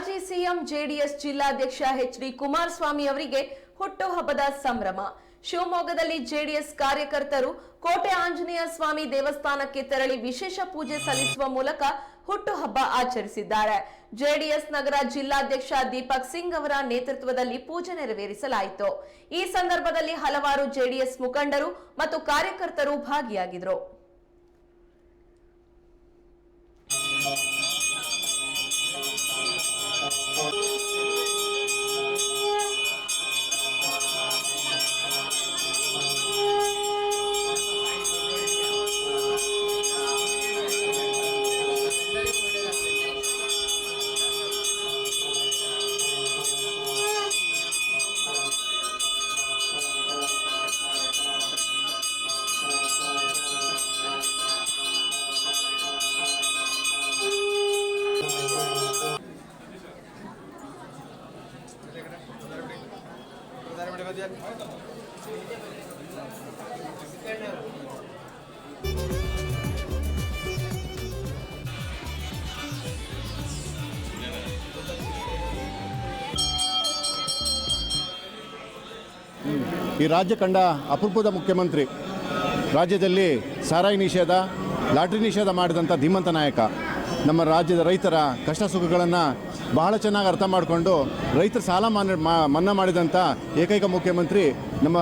ಮಾಜಿ CM JDS ಜಿಲ್ಲಾಧ್ಯಕ್ಷ H D Kumaraswamy ಅವರಿಗೆ ಹುಟ್ಟುಹಬ್ಬದ ಸಂಭ್ರಮ. ಶಿವಮೊಗ್ಗದಲ್ಲಿ ಜೆಡಿಎಸ್ ಕಾರ್ಯಕರ್ತರು ಕೋಟೆ ಆಂಜನೇಯ ಸ್ವಾಮಿ ದೇವಸ್ಥಾನಕ್ಕೆ ತೆರಳಿ ವಿಶೇಷ ಪೂಜೆ ಸಲ್ಲಿಸುವ ಮೂಲಕ ಹುಟ್ಟುಹಬ್ಬ ಆಚರಿಸಿದ್ದಾರೆ. ಜೆಡಿಎಸ್ ನಗರ ಜಿಲ್ಲಾಧ್ಯಕ್ಷ ದೀಪಕ್ ಸಿಂಗ್ ಅವರ ನೇತೃತ್ವದಲ್ಲಿ ಪೂಜೆ ನೆರವೇರಿಸಲಾಯಿತು. ಈ ಸಂದರ್ಭದಲ್ಲಿ ಹಲವಾರು ಜೆಡಿಎಸ್ ಮುಖಂಡರು ಮತ್ತು ಕಾರ್ಯಕರ್ತರು ಭಾಗಿಯಾಗಿದ್ದರು. ಈ ರಾಜ್ಯ ಕಂಡ ಅಪರೂಪದ ಮುಖ್ಯಮಂತ್ರಿ ರಾಜ್ಯದಲ್ಲಿ ಸಾರಾಯಿ ನಿಷೇಧ, ಲಾಟ್ರಿ ನಿಷೇಧ ಮಾಡಿದಂಥ ಧೀಮಂತ ನಾಯಕ. ನಮ್ಮ ರಾಜ್ಯದ ರೈತರ ಕಷ್ಟ ಸುಖಗಳನ್ನು ಬಹಳ ಚೆನ್ನಾಗಿ ಅರ್ಥ ಮಾಡಿಕೊಂಡು ರೈತರ ಸಾಲ ಮಾನ ಮಾ- ಮನ್ನಾ ಮಾಡಿದಂಥ ಏಕೈಕ ಮುಖ್ಯಮಂತ್ರಿ ನಮ್ಮ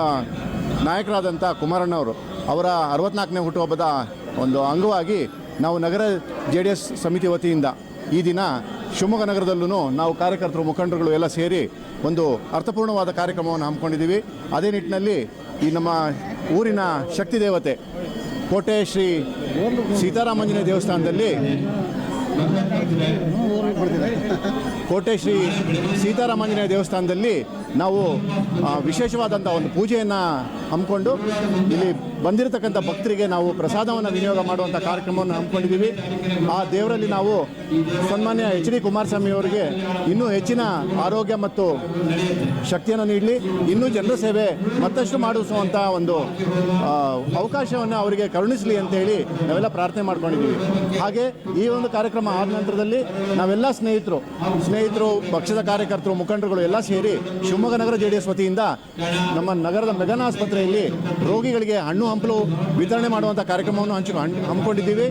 ನಾಯಕರಾದಂಥ ಕುಮಾರಣ್ಣವರು. ಅವರ ಅರವತ್ನಾಲ್ಕನೇ ಹುಟ್ಟುಹಬ್ಬದ ಒಂದು ಅಂಗವಾಗಿ ನಾವು ನಗರ ಜೆ ಡಿ ಎಸ್ ಸಮಿತಿ ವತಿಯಿಂದ ಈ ದಿನ ಶಿವಮೊಗ್ಗ ನಗರದಲ್ಲೂ ನಾವು ಕಾರ್ಯಕರ್ತರು, ಮುಖಂಡರುಗಳು ಎಲ್ಲ ಸೇರಿ ಒಂದು ಅರ್ಥಪೂರ್ಣವಾದ ಕಾರ್ಯಕ್ರಮವನ್ನು ಹಮ್ಮಿಕೊಂಡಿದ್ದೀವಿ. ಅದೇ ನಿಟ್ಟಿನಲ್ಲಿ ಈ ನಮ್ಮ ಊರಿನ ಶಕ್ತಿ ದೇವತೆ ಕೋಟೆ ಶ್ರೀ ಸೀತಾರಾಮಂಜನೇಯ ದೇವಸ್ಥಾನದಲ್ಲಿ ಕೋಟೆ ಶ್ರೀ ಸೀತಾರಾಮಾಂಜನೇಯ ದೇವಸ್ಥಾನದಲ್ಲಿ ನಾವು ವಿಶೇಷವಾದಂಥ ಒಂದು ಪೂಜೆಯನ್ನು ಹಮ್ಮಿಕೊಂಡು ಇಲ್ಲಿ ಬಂದಿರತಕ್ಕಂಥ ಭಕ್ತರಿಗೆ ನಾವು ಪ್ರಸಾದವನ್ನು ವಿನಿಯೋಗ ಮಾಡುವಂಥ ಕಾರ್ಯಕ್ರಮವನ್ನು ಹಮ್ಮಿಕೊಂಡಿದ್ದೀವಿ. ಆ ದೇವರಲ್ಲಿ ನಾವು ಸನ್ಮಾನ್ಯ ಎಚ್ ಡಿ ಕುಮಾರಸ್ವಾಮಿ ಅವರಿಗೆ ಇನ್ನೂ ಹೆಚ್ಚಿನ ಆರೋಗ್ಯ ಮತ್ತು ಶಕ್ತಿಯನ್ನು ನೀಡಲಿ. ಇನ್ನೂ ಜನರ ಸೇವೆ ಮತ್ತಷ್ಟು ಮಾಡಿಸುವಂಥ ಒಂದು ಅವಕಾಶವನ್ನು ಅವರಿಗೆ ಕರುಣಿಸಲಿ ಅಂತೇಳಿ ನಾವೆಲ್ಲ ಪ್ರಾರ್ಥನೆ ಮಾಡ್ಕೊಂಡಿದ್ದೀವಿ. ಹಾಗೆ ಈ ಒಂದು ಕಾರ್ಯಕ್ರಮ ಆದ ನಂತರದಲ್ಲಿ ನಾವೆಲ್ಲ ಸ್ನೇಹಿತರು ಸ್ನೇಹಿತರು, ಪಕ್ಷದ ಕಾರ್ಯಕರ್ತರು, ಮುಖಂಡರುಗಳು ಎಲ್ಲ ಸೇರಿ ಶಿವಮೊಗ್ಗ ನಗರ ಜೆ ಡಿ ವತಿಯಿಂದ ನಮ್ಮ ನಗರದ ಮೆಗನ್ ಆಸ್ಪತ್ರೆಯಲ್ಲಿ ರೋಗಿಗಳಿಗೆ ಹಣ್ಣು ಹಂಪಲು ವಿತರಣೆ ಮಾಡುವಂಥ ಕಾರ್ಯಕ್ರಮವನ್ನು ಹಂಚಿ ಹಮ್ಮಿಕೊಂಡಿದ್ದೀವಿ.